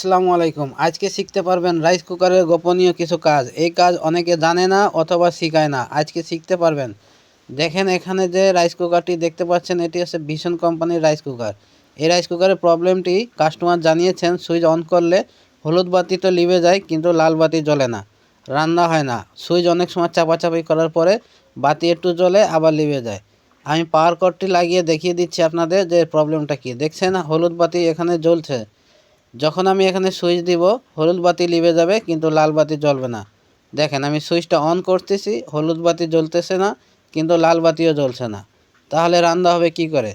আসসালামু আলাইকুম। আজকে শিখতে পারবেন রাইস কুকারের গোপনীয় কিছু কাজ। এই কাজ অনেকে জানে না অথবা শিখায় না। আজকে শিখতে পারবেন। দেখেন এখানে যে রাইস কুকারটি দেখতে পাচ্ছেন, এটি হচ্ছে ভীষণ কোম্পানির রাইস কুকার এই রাইস কুকারের প্রবলেমটি কাস্টমার জানিয়েছেন সুইচ অন করলে হলুদ বাতি তো লিভে যায়, কিন্তু লাল বাতি জ্বলে না। রান্না হয় না। সুইচ অনেক সময় চাপাচাপি করার পরে বাতি একটু জ্বলে আবার লিভে যায়। আমি পাওয়ার কটটি লাগিয়ে দেখিয়ে দিচ্ছি আপনাদের যে প্রবলেমটা কি। দেখছেন হলুদ বাতি এখানে জ্বলছে। যখন আমি এখানে সুইচ দিব, হলুদ বাতি লিভে যাবে, কিন্তু লাল বাতি জ্বলবে না। দেখেন, আমি সুইচটা অন করতেছি, হলুদ বাতি জ্বলতেছে না, কিন্তু লাল বাতিও জ্বলছে না। তাহলে রান্না হবে কি করে?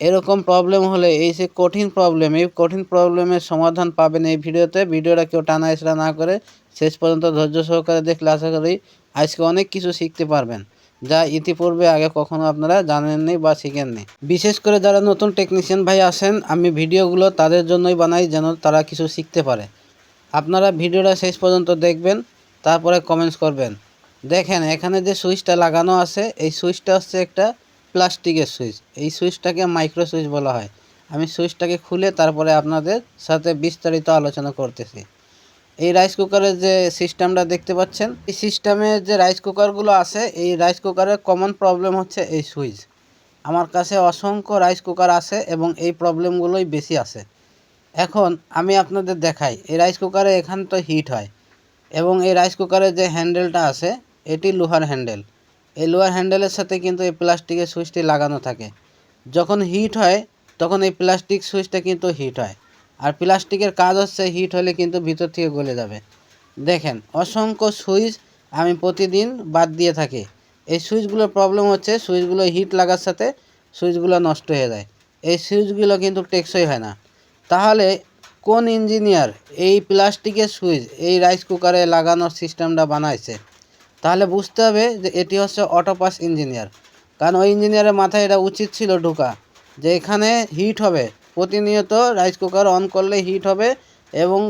এরকম প্রবলেম হলে, এই যে কঠিন প্রবলেম এই কঠিন প্রবলেমের সমাধান পাবেন এই ভিডিওতে। ভিডিওটা কেউ টানা এসরা না করে, শেষ পর্যন্ত ধৈর্য সহকারে দেখলে আশা করি আজকে অনেক কিছু শিখতে পারবেন। যা ইতিপূর্বে আগে কখনো আপনারা জানেননি বা শিখেননি। বিশেষ করে যারা নতুন টেকনিশিয়ান ভাই আসেন, আমি ভিডিওগুলো তাদের জন্যই বানাই যেন তারা কিছু শিখতে পারে। আপনারা ভিডিওটা শেষ পর্যন্ত দেখবেন, তারপরে কমেন্টস করবেন। দেখেন, এখানে যে সুইচটা লাগানো আছে, এই সুইচটা হচ্ছে একটা প্লাস্টিকের সুইচ। এই সুইচটাকে মাইক্রো সুইচ বলা হয়। আমি সুইচটাকে খুলে তারপরে আপনাদের সাথে বিস্তারিত আলোচনা করতেছি। এই রাইস কুকারের যে সিস্টেমটা দেখতে পাচ্ছেন, এই সিস্টেমে যে রাইস কুকারগুলো আছে, এই রাইস কুকারের কমন প্রবলেম হচ্ছে এই সুইচ। আমার কাছে অসংখ্য রাইস কুকার আছে এবং এই প্রবলেমগুলোই বেশি আছে। এখন আমি আপনাদের দেখাই, এই রাইস কুকারে এখান তো হিট হয় এবং এই রাইস কুকারের যে হ্যান্ডেলটা আছে, এটি লোহার হ্যান্ডেল এই লোহার হ্যান্ডেলের সাথে কিন্তু এই প্লাস্টিকের সুইচটি লাগানো থাকে। যখন হিট হয়, তখন এই প্লাস্টিক সুইচটা কিন্তু হিট হয়। আর প্লাস্টিকের কাজ হচ্ছে হিট হলে কিন্তু ভিতর থেকে গলে যাবে। দেখেন, অসংখ্য সুইচ আমি প্রতিদিন বাদ দিয়ে থাকি। এই সুইচগুলোর প্রবলেম হচ্ছে সুইচগুলো হিট লাগার সাথে সুইচগুলো নষ্ট হয়ে যায়। এই সুইচগুলো কিন্তু টেকসই হয় না। তাহলে কোন ইঞ্জিনিয়ার এই প্লাস্টিকের সুইচ এই রাইস কুকারে লাগানোর সিস্টেমটা বানাইছে? তাহলে বুঝতে হবে যে এটি হচ্ছে অটোপাস ইঞ্জিনিয়ার। কারণ ওই ইঞ্জিনিয়ারের মাথায় এটা উচিত ছিল ঢোকা যে এখানে হিট হবে। প্রতিনিয়ত রাইস কুকার অন করলে হিট হবে এবং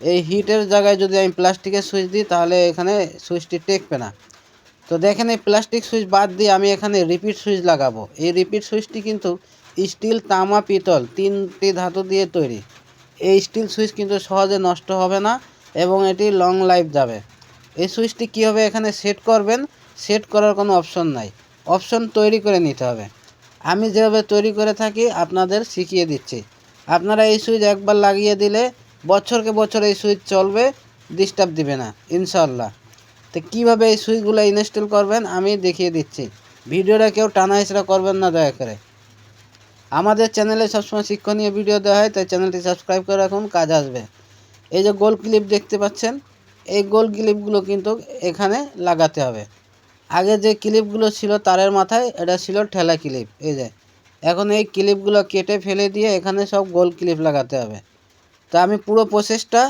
এই হিটের জায়গায় যদি আমি প্লাস্টিকের সুইচ দিই তাহলে এখানে সুইচটি টেকবে না। তো দেখেন এই প্লাস্টিক সুইচ বাদ দিয়ে আমি এখানে রিপিট সুইচ লাগাবো। এই রিপিট সুইচটি কিন্তু স্টিল তামা, পিতল তিনটি ধাতু দিয়ে তৈরি। এই স্টিল সুইচ কিন্তু সহজে নষ্ট হবে না এবং এটি লং লাইফ যাবে। এই সুইচটি কীভাবে এখানে সেট করবেন? সেট করার কোনো অপশন নাই। অপশন তৈরি করে নিতে হবে। আমি যেভাবে তৈরি করে থাকি, আপনাদের শিখিয়ে দিচ্ছি। আপনারা এই সুইচ একবার লাগিয়ে দিলে বছরকে বছর এই সুইচ চলবে ডিস্টার্ব দিবে না ইনশাল্লাহ তো কীভাবে এই সুইচগুলো ইনস্টল করবেন, আমি দেখিয়ে দিচ্ছি। ভিডিওটা কেউ টানা হেঁচড়া করবেন না, দয়া করে। আমাদের চ্যানেলে সবসময় শিক্ষণীয় ভিডিও দেওয়া হয়, তাই চ্যানেলটি সাবস্ক্রাইব করে রাখুন, কাজ আসবে। এই যে গোল ক্লিপ দেখতে পাচ্ছেন, এই গোল ক্লিপগুলো কিন্তু এখানে লাগাতে হবে। আগে যে ক্লিপগুলো ছিল তারের মাথায়, এটা ছিল ঠেলা ক্লিপ, এই যে। এখন এই ক্লিপগুলো কেটে ফেলে দিয়ে এখানে সব গোল ক্লিপ লাগাতে হবে। তা আমি পুরো প্রসেসটা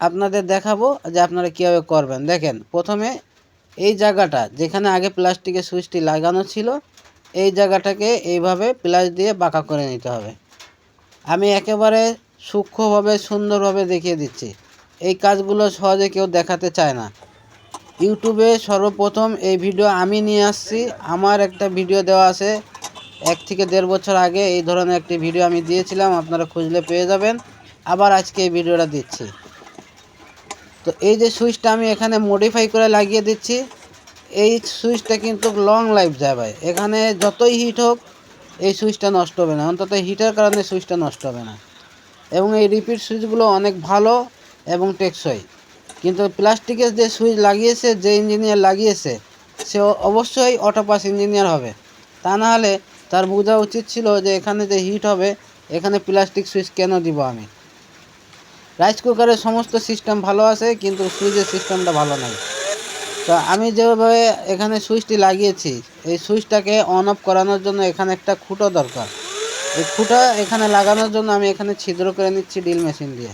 আপনাদের দেখাবো যে আপনারা কীভাবে করবেন। দেখেন, প্রথমে এই জায়গাটা, যেখানে আগে প্লাস্টিকের সুইচটি লাগানো ছিল, এই জায়গাটাকে এইভাবে প্লাস দিয়ে বাঁকা করে নিতে হবে। আমি একেবারে সূক্ষ্মভাবে, সুন্দরভাবে দেখিয়ে দিচ্ছি। এই কাজগুলো সহজে কেউ দেখাতে চায় না। ইউটিউবে সর্বপ্রথম এই ভিডিও আমি নিয়ে আসছি। আমার একটা ভিডিও দেওয়া আছে। এক থেকে দেড় বছর আগে এই ধরনের একটি ভিডিও আমি দিয়েছিলাম, আপনারা খুঁজলে পেয়ে যাবেন। আবার আজকে এই ভিডিওটা দিচ্ছি। তো এই যে সুইচটা আমি এখানে মডিফাই করে লাগিয়ে দিচ্ছি, এই সুইচটা কিন্তু লং লাইফ ভাই। এখানে যতই হিট হোক, এই সুইচটা নষ্ট হবে না। অন্তত হিটের কারণে সুইচটা নষ্ট হবে না। এবং এই রিপিট সুইচগুলো অনেক ভালো এবং টেকসই। কিন্তু প্লাস্টিকের যে সুইচ লাগিয়েছে, যে ইঞ্জিনিয়ার লাগিয়েছে, সে অবশ্যই অটোপাস ইঞ্জিনিয়ার হবে। তা না হলে তার বোঝা উচিত ছিল যে এখানে যে হিট হবে, এখানে প্লাস্টিক সুইচ কেন দিব আমি? রাইস কুকারের সমস্ত সিস্টেম ভালো আছে, কিন্তু সুইচের সিস্টেমটা ভালো নয় তো আমি যেভাবে এখানে সুইচটি লাগিয়েছি, এই সুইচটাকে অন অফ করানোর জন্য এখানে একটা খুঁটো দরকার। এই খুঁটা এখানে লাগানোর জন্য আমি এখানে ছিদ্র করে নিচ্ছি ড্রিল মেশিন দিয়ে।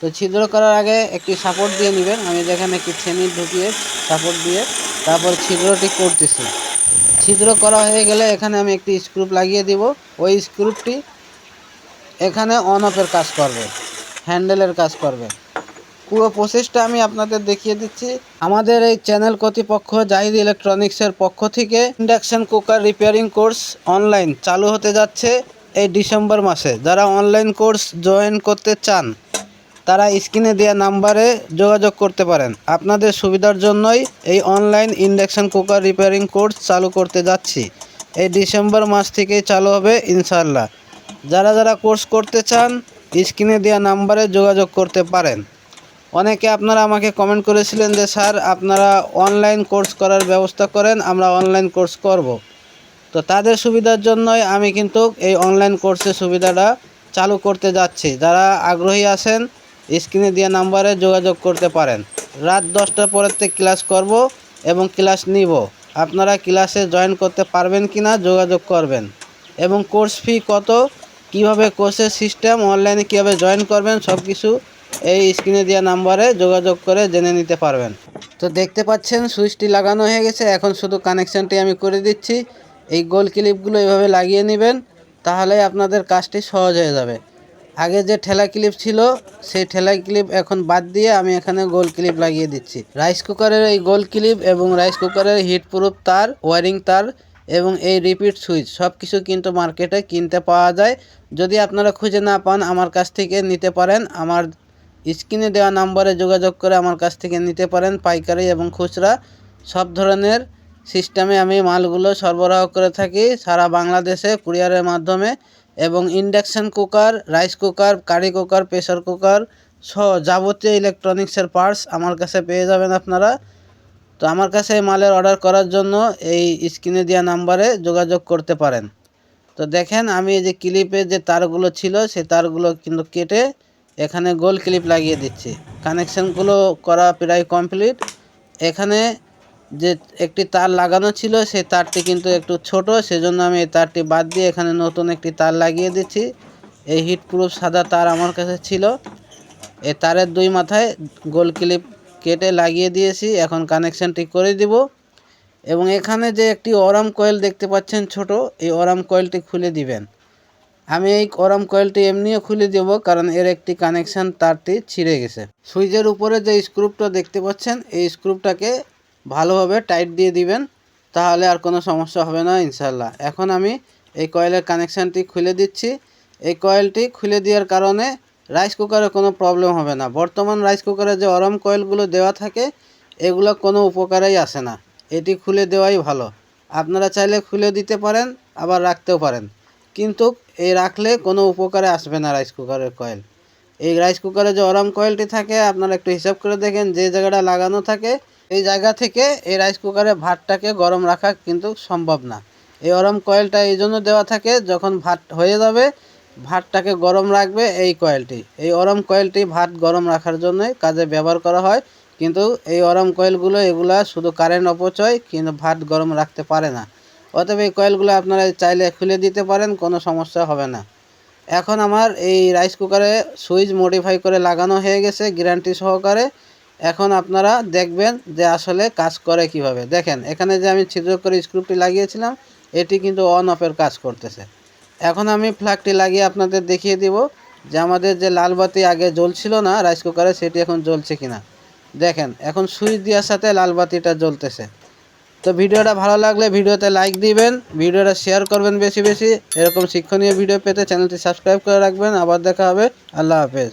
তো ছিদ্র করার আগে একটি সাপোর্ট দিয়ে নেবেন। আমি যেখানে একটি ছেনি ঢুকিয়ে সাপোর্ট দিয়ে তারপর ছিদ্রটি করতেছি। ছিদ্র করা হয়ে গেলে এখানে আমি একটি স্ক্রুপ লাগিয়ে দিব। ওই স্ক্রুপটি এখানে অন অফের কাজ করবে হ্যান্ডেলের কাজ করবে। পুরো প্রসেসটা আমি আপনাদের দেখিয়ে দিচ্ছি। আমাদের এই চ্যানেল কর্তৃপক্ষ জাহিদ ইলেকট্রনিক্সের পক্ষ থেকে induction cooker repairing course online চালু হতে যাচ্ছে এই ডিসেম্বর মাসে। যারা অনলাইন কোর্স জয়েন করতে চান তারা স্ক্রিনে দেওয়া নাম্বারে যোগাযোগ করতে পারেন। আপনাদের সুবিধার জন্যই এই online induction cooker repairing course চালু করতে যাচ্ছি। এই ডিসেম্বর মাস থেকেই চালু হবে ইনশাল্লাহ যারা যারা কোর্স করতে চান, স্ক্রিনে দেওয়া নাম্বারে যোগাযোগ করতে পারেন। অনেকে আপনারা আমাকে কমেন্ট করেছিলেন যে, স্যার, আপনারা অনলাইন কোর্স করার ব্যবস্থা করেন, আমরা অনলাইন কোর্স করব। তো তাদের সুবিধার জন্যই আমি কিন্তু এই অনলাইন কোর্সের সুবিধাটা চালু করতে যাচ্ছি। যারা আগ্রহী আছেন স্ক্রিনে দেওয়া নাম্বারে যোগাযোগ করতে পারেন। রাত দশটার পরের থেকে ক্লাস করব এবং ক্লাস নিব। আপনারা ক্লাসে জয়েন করতে পারবেন কি না যোগাযোগ করবেন। এবং কোর্স ফি কত? কীভাবে কোর্সের সিস্টেম? অনলাইনে কীভাবে জয়েন করবেন? সব কিছু এই স্ক্রিনে দেওয়া নাম্বারে যোগাযোগ করে জেনে নিতে পারবেন। তো দেখতে পাচ্ছেন, সুইচটি লাগানো হয়ে গেছে। এখন শুধু কানেকশানটি আমি করে দিচ্ছি। এই গোল ক্লিপগুলো এভাবে লাগিয়ে নেবেন, তাহলে আপনাদের কাজটি সহজ হয়ে যাবে। আগে যে ঠেলা ক্লিপ ছিল, সেই ঠেলা ক্লিপ এখন বাদ দিয়ে আমি এখানে গোল ক্লিপ লাগিয়ে দিচ্ছি। রাইস কুকারের এই গোল ক্লিপ এবং রাইস কুকারের হিট প্রুফ তার ওয়ারিং তার এবং এই রিপিট সুইচ সব কিছু কিন্তু মার্কেটে কিনতে পাওয়া যায়। যদি আপনারা খুঁজে না পান, আমার কাছ থেকে নিতে পারেন। আমার স্ক্রিনে দেওয়া নাম্বারে যোগাযোগ করে আমার কাছ থেকে নিতে পারেন, পাইকারি এবং খুচরা। সব ধরনের সিস্টেমে আমি মালগুলো সরবরাহ করে থাকি। সারা বাংলাদেশে কুরিয়ারের মাধ্যমে। এবং induction cooker, rice cooker, curry cooker, pressure cooker সহ যাবতীয় ইলেকট্রনিক্সের পার্টস আমার কাছে পেয়ে যাবেন আপনারা। তো আমার কাছে এই মালের অর্ডার করার জন্য এই স্ক্রিনে দেওয়া নাম্বারে যোগাযোগ করতে পারেন। তো দেখেন, আমি এই যে ক্লিপে যে তারগুলো ছিল, সেই তারগুলো কিন্তু কেটে এখানে গোল ক্লিপ লাগিয়ে দিচ্ছি। কানেকশানগুলো করা প্রায় কমপ্লিট। এখানে যে একটি তার লাগানো ছিল সেই তারটি কিন্তু একটু ছোট, সেজন্য আমি এই তারটি বাদ দিয়ে এখানে নতুন একটি তার লাগিয়ে দিচ্ছি। এই হিট প্রুফ সাদা তার আমার কাছে ছিল। এই তারের দুই মাথায় গোল ক্লিপ কেটে লাগিয়ে দিয়েছি। এখন কানেকশানটি করে দিব। এবং এখানে যে একটি অরাম কয়েল দেখতে পাচ্ছেন ছোট, এই অরাম কয়েলটি খুলে দিবেন। আমি এই অরাম কয়েলটি এমনিও খুলে দেব, কারণ এর একটি কানেকশান তারটি ছিঁড়ে গেছে। সুইচের উপরে যে স্ক্রুপটা দেখতে পাচ্ছেন, এই স্ক্রুপটাকে ভালোভাবে টাইট দিয়ে দিবেন, তাহলে আর কোনো সমস্যা হবে না ইনশাল্লাহ এখন আমি এই কয়েলের কানেকশানটি খুলে দিচ্ছি। এই কয়েলটি খুলে দেওয়ার কারণে রাইস কুকারে কোনো প্রবলেম হবে না। বর্তমান রাইস কুকারে যে অরম কয়েলগুলো দেওয়া থাকে, এগুলো কোনো উপকারেই আসে না। এটি খুলে দেওয়াই ভালো। আপনারা চাইলে খুলে দিতে পারেন, আবার রাখতেও পারেন। কিন্তু এই রাখলে কোনো উপকারে আসবে না রাইস কুকারের কয়েল এই রাইস কুকারে যে অরম কয়েলটি থাকে, আপনারা একটু হিসাব করে দেখেন, যে জায়গাটা লাগানো থাকে এই জায়গা থেকে এই রাইস কুকারে ভাতটাকে গরম রাখা কিন্তু সম্ভব না। এই অরম কয়েলটা এই জন্য দেওয়া থাকে, যখন ভাত হয়ে যাবে, ভাতটাকে গরম রাখবে এই কয়েলটি এই অরম কয়েলটি ভাত গরম রাখার জন্যই কাজে ব্যবহার করা হয়, কিন্তু এই অরম কয়েলগুলো এগুলা শুধু কারেন্ট অপচয়, কিন্তু ভাত গরম রাখতে পারে না। অতএব এই কয়েলগুলো আপনারা চাইলে খুলে দিতে পারেন, কোনো সমস্যা হবে না। এখন আমার এই রাইস কুকারে সুইচ মডিফাই করে লাগানো হয়ে গেছে গ্যারান্টি সহকারে। এখন আপনারা দেখবেন যে আসলে কাজ করে কীভাবে। দেখেন, এখানে যে আমি ছিদ্র করে স্ক্রুপটি লাগিয়েছিলাম, এটি কিন্তু অন অফের কাজ করতেছে। এখন আমি ফ্ল্যাগটি লাগিয়ে আপনাদের দেখিয়ে দিব যে আমাদের যে লাল বাতি আগে জ্বলছিল না রাইস কুকারে সেটি এখন জ্বলছে কিনা। দেখেন, এখন সুইচ দেওয়ার সাথে লাল বাতিটা জ্বলতেছে। তো ভিডিওটা ভালো লাগলে ভিডিওতে লাইক দিবেন, ভিডিওটা শেয়ার করবেন বেশি বেশি। এরকম শিক্ষণীয় ভিডিও পেতে চ্যানেলটি সাবস্ক্রাইব করে রাখবেন। আবার দেখা হবে। আল্লাহ হাফেজ।